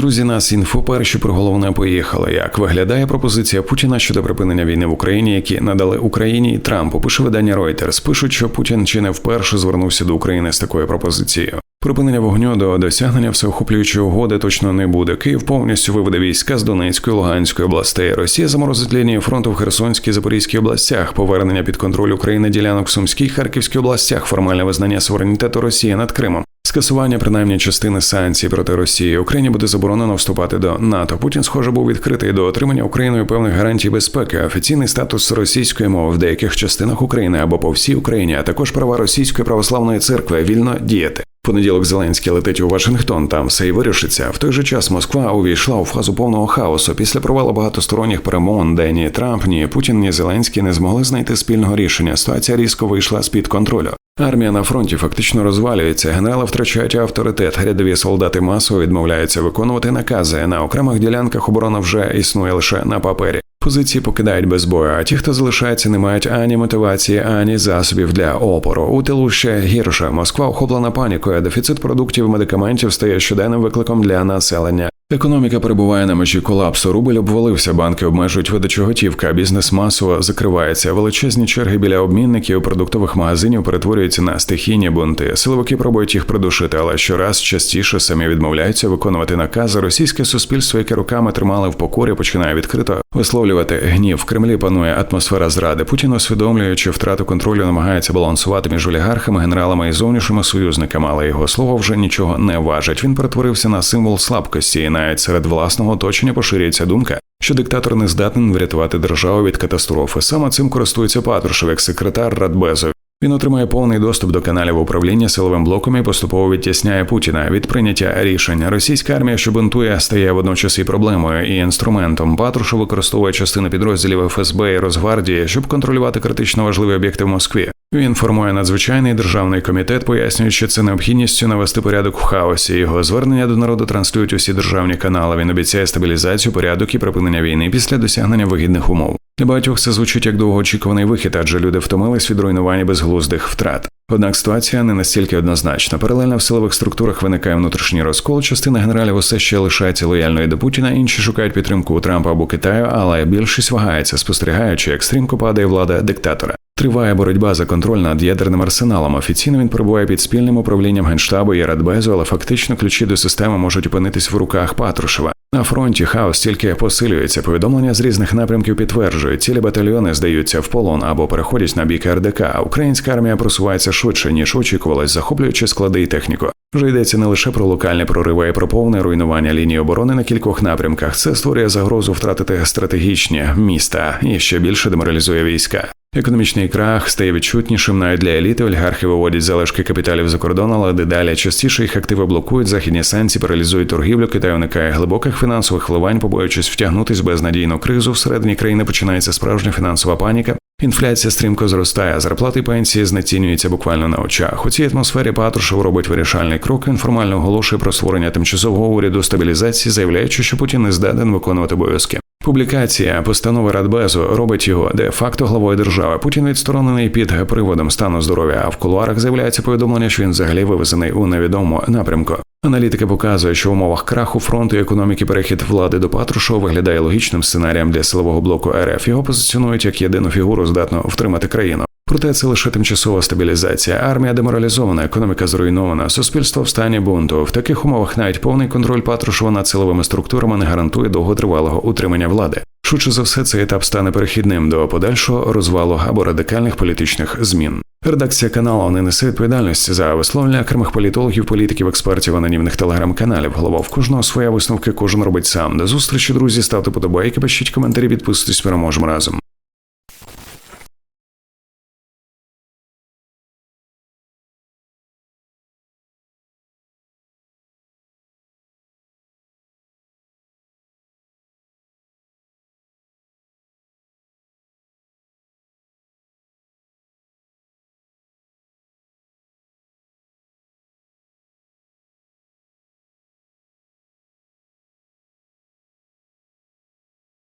Друзі, нас інфо перші про головне поїхали. Як виглядає пропозиція Путіна щодо припинення війни в Україні, які надали Україні і Трампу? Пише видання Reuters. Пишуть, що Путін чи не вперше звернувся до України з такою пропозицією. Припинення вогню до досягнення всеохоплюючої угоди точно не буде. Київ повністю виведе війська з Донецької Луганської областей. Росія заморозить лінії фронту в Херсонській Запорізькій областях, повернення під контроль України ділянок в Сумській Харківській областях, формальне визнання суверенітету Росії над Кримом. Скасування принаймні частини санкцій проти Росії Україні буде заборонено вступати до НАТО. Путін, схоже, був відкритий до отримання Україною певних гарантій безпеки, офіційний статус російської мови в деяких частинах України або по всій Україні, а також права російської православної церкви вільно діяти. Понеділок Зеленський летить у Вашингтон. Там все й вирішиться. В той же час Москва увійшла у фазу повного хаосу після провалу багатосторонніх перемовин, де ні Трамп, ні Путін, ні Зеленський не змогли знайти спільного рішення. Ситуація різко вийшла з під контролю. Армія на фронті фактично розвалюється. Генерали втрачають авторитет. Рядові солдати масово відмовляються виконувати накази. На окремих ділянках оборона вже існує лише на папері. Позиції покидають без бою, а ті, хто залишається, не мають ані мотивації, ані засобів для опору. У тилу ще гірше. Москва охоплена панікою. Дефіцит продуктів медикаментів стає щоденним викликом для населення. Економіка перебуває на межі колапсу. Рубль обвалився, банки обмежують видачу готівки, а бізнес масово закривається. Величезні черги біля обмінників продуктових магазинів перетворюються на стихійні бунти. Силовики пробують їх придушити, але щораз частіше самі відмовляються виконувати накази. Російське суспільство, яке руками тримали в покорі, починає відкрито висловлювати гнів. В Кремлі панує атмосфера зради. Путін, усвідомлюючи втрату контролю, намагається балансувати між олігархами, генералами і зовнішніми союзниками, але його слово вже нічого не важить. Він перетворився на символ слабкості і навіть серед власного оточення поширюється думка, що диктатор не здатен врятувати державу від катастрофи. Саме цим користується Патрушев як секретар Радбезу. Він отримає повний доступ до каналів управління силовим блоком і поступово відтісняє Путіна від прийняття рішень. Російська армія, що бунтує, стає водночас і проблемою і інструментом. Патрушев використовує частину підрозділів ФСБ і Росгвардії, щоб контролювати критично важливі об'єкти в Москві. Він формує надзвичайний державний комітет, пояснюючи це необхідністю навести порядок в хаосі. Його звернення до народу транслюють усі державні канали. Він обіцяє стабілізацію, порядок і припинення війни після досягнення вигідних умов. Для багатьох це звучить як довгоочікуваний вихід, адже люди втомились від руйнування безглуздих втрат. Однак ситуація не настільки однозначна. Паралельно в силових структурах виникає внутрішній розкол. Частина генералів усе ще лишається лояльною до Путіна, інші шукають підтримку у Трампа або Китаю, але більшість вагається, спостерігаючи, як стрімко падає влада диктатора. Триває боротьба за контроль над ядерним арсеналом. Офіційно він перебуває під спільним управлінням генштабу і Радбезу, але фактично ключі до системи можуть опинитись в руках Патрушева. На фронті хаос тільки посилюється. Повідомлення з різних напрямків підтверджують, цілі батальйони здаються в полон або переходять на бік РДК. Українська армія просувається швидше ніж очікувалось, захоплюючи склади і техніку. Вже йдеться не лише про локальні прориви, а й про повне руйнування лінії оборони на кількох напрямках. Це створює загрозу втратити стратегічні міста і ще більше деморалізує війська. Економічний крах стає відчутнішим навіть для еліти. Олігархи виводять залишки капіталів за кордон, але дедалі частіше їх активи блокують, західні санкції паралізують торгівлю, Китай уникає глибоких фінансових вливань, побоюючись втягнутись в безнадійну кризу. Всередині країни починається справжня фінансова паніка. Інфляція стрімко зростає, зарплати і пенсії знецінюються буквально на очах. У цій атмосфері Патрушев робить вирішальний крок. Він формально оголошує про створення тимчасового уряду стабілізації, заявляючи, що Путін не здатен виконувати обов'язки. Публікація постанови Радбезу робить його де факто главою держави. Путін відсторонений під приводом стану здоров'я. А в кулуарах з'являється повідомлення, що він взагалі вивезений у невідому напрямку. Аналітика показує, що в умовах краху фронту і економіки перехід влади до Патрушова виглядає логічним сценарієм для силового блоку РФ. Його позиціонують як єдину фігуру, здатну втримати країну. Проте це лише тимчасова стабілізація. Армія деморалізована, економіка зруйнована, суспільство в стані бунту. В таких умовах навіть повний контроль Патрушева над силовими структурами не гарантує довготривалого утримання влади. Швидше за все, цей етап стане перехідним до подальшого розвалу або радикальних політичних змін. Редакція каналу не несе відповідальності за висловлення окремих політологів, політиків, експертів, анонімних телеграм-каналів. Голова в кожного своя висновки, кожен робить сам. До зустрічі, друзі, ставте подобайки, пишіть коментарі, підписуйтесь, переможемо разом.